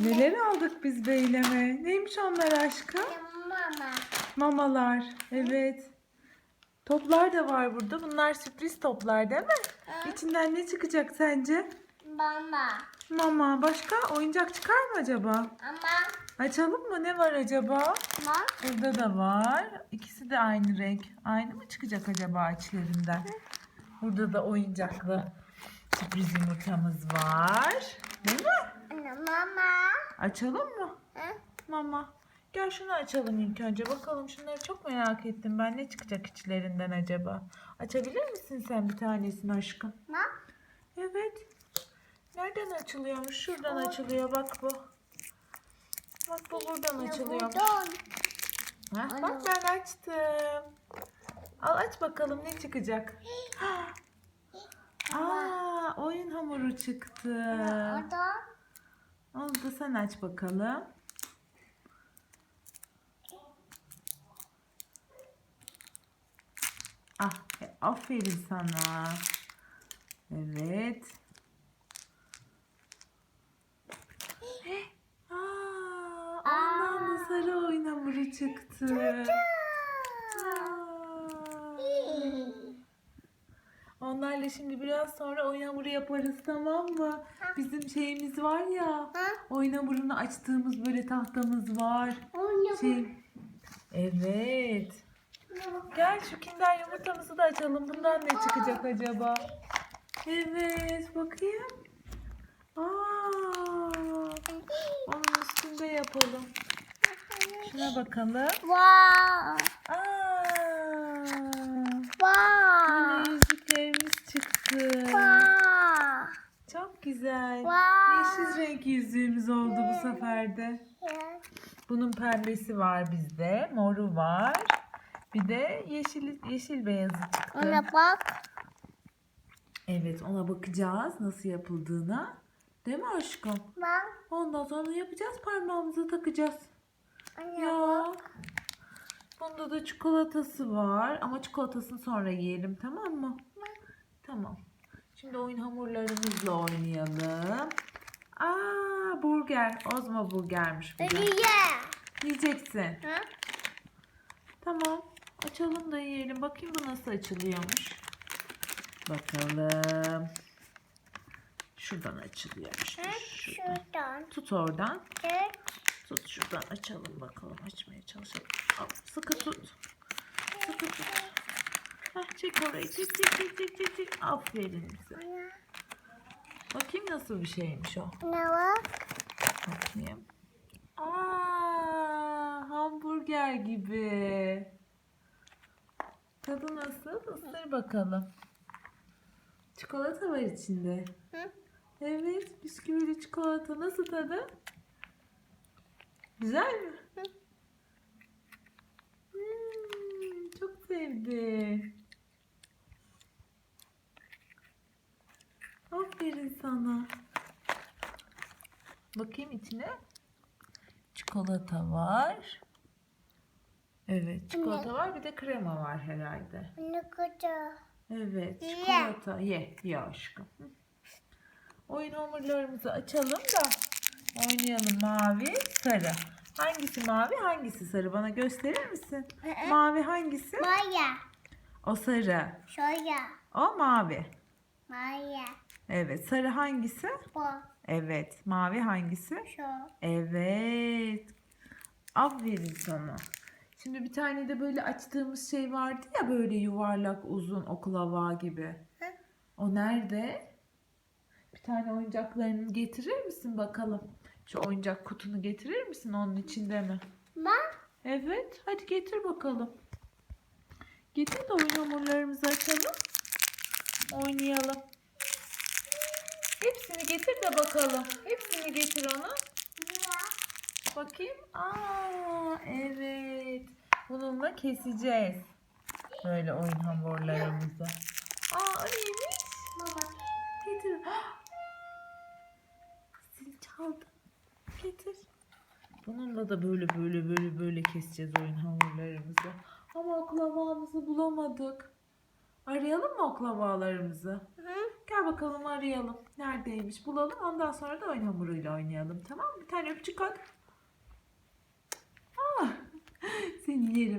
Neler aldık biz beyleme? Neymiş onlar aşkım? Mama. Mamalar. Evet. Toplar da var burada. Bunlar sürpriz toplar değil mi? Hı. İçinden ne çıkacak sence? Mama. Mama. Başka oyuncak çıkar mı acaba? Ama. Açalım mı? Ne var acaba? Ama. Burada da var. İkisi de aynı renk. Aynı mı çıkacak acaba içlerinden? Burada da oyuncaklı sürpriz yumurtamız var. Değil mi? Mama. Açalım mı? Hı? Mama. Gel şunu açalım ilk önce. Bakalım şunları çok merak ettim ben. Ne çıkacak içlerinden acaba? Açabilir misin sen bir tanesini aşkım? Ma. Evet. Nereden açılıyormuş? Şuradan açılıyor bak bu. Bak bu buradan açılıyormuş. Buradan. Ha, Ana. bak ben açtım. Al aç bakalım ne çıkacak. Aa, oyun hamuru çıktı. Oradan. Da sen aç bakalım. Ah, e, aferin sana. Evet. Aa, ondan da sarı oyun hamuru çıktı. Aa. Onlarla şimdi biraz sonra oyun hamuru yaparız tamam mı? Bizim şeyimiz var ya. Oyun hamurunu açtığımız böyle tahtamız var. Şey. Evet. Gel şu kinder yumurtamızı da açalım. Bundan ne çıkacak acaba? Evet bakayım. Aa, onun üstünde yapalım. Şuna bakalım. Wow. Aa, Wow. yine yüzüklerimiz çıktı. Wow. Çok güzel. Wow. Yeşil renk yüzüğümüz oldu bu sefer de. Bunun pembesi var bizde, moru var. Bir de yeşil yeşil beyazı çıktı. Ona bak. Evet, ona bakacağız nasıl yapıldığına. Değil mi aşkım? Bak. Ondan sonra yapacağız, parmağımıza takacağız. Ona Ya. bak. Bunda da çikolatası var ama çikolatasını sonra yiyelim tamam mı? Tamam. Şimdi oyun hamurlarımızla oynayalım. Aa, burger. Ozma burgermiş bu. da. Yiyeceksin. Ha? Tamam. Açalım da yiyelim. Bakayım bu nasıl açılıyormuş. Bakalım. Şuradan açılıyormuş. Ha? Şuradan. Şuradan. Tut oradan. Evet. Tut şuradan açalım bakalım. Açmaya çalışalım. Al, sıkı tut. Heh, çek orayı. Çek çek çek çek çek. çek. Aferin size. Bakayım nasıl bir şeymiş o. Ona bak. Bakayım. Aa, hamburger gibi. Tadı nasıl? Isır bakalım. Çikolata var içinde. Hı? Evet, bisküvili çikolata. Nasıl tadı? Güzel mi? Hı. Hmm, çok sevdim. Aferin sana. Bakayım içine. Çikolata var. Evet, çikolata var. Bir de krema var herhalde. Ne kadar. Evet, çikolata. Ye, ye aşkım. Oyun hamurlarımızı açalım da oynayalım. Mavi, sarı. Hangisi mavi, hangisi sarı? Bana gösterir misin? Mavi hangisi? Maya. O sarı. Şoya. O mavi. Maya. Evet, sarı hangisi? Bu. Evet, mavi hangisi? Şu. Evet. Aferin sana. Şimdi bir tane de böyle açtığımız şey vardı ya böyle yuvarlak uzun oklava gibi. Hı? O nerede? Bir tane oyuncaklarını getirir misin bakalım? Şu oyuncak kutunu getirir misin onun içinde mi? Bak. Evet. Hadi getir bakalım. Getir de oyun hamurlarımızı açalım. Oynayalım. Hepsini getir de bakalım. Hepsini getir onu. Bakayım. Aa, evet. Bununla keseceğiz. Böyle oyun hamurlarımızı. Aa, o neymiş? Baba. Getir. Zil çaldı. Getir. Bununla da böyle böyle böyle böyle keseceğiz oyun hamurlarımızı. Ama oklavamızı bulamadık. Arayalım mı oklavalarımızı? Hı? Bakalım arayalım. Neredeymiş bulalım. Ondan sonra da oyun hamuruyla oynayalım. Tamam Bir tane öpücük at. Ah, seni yerim.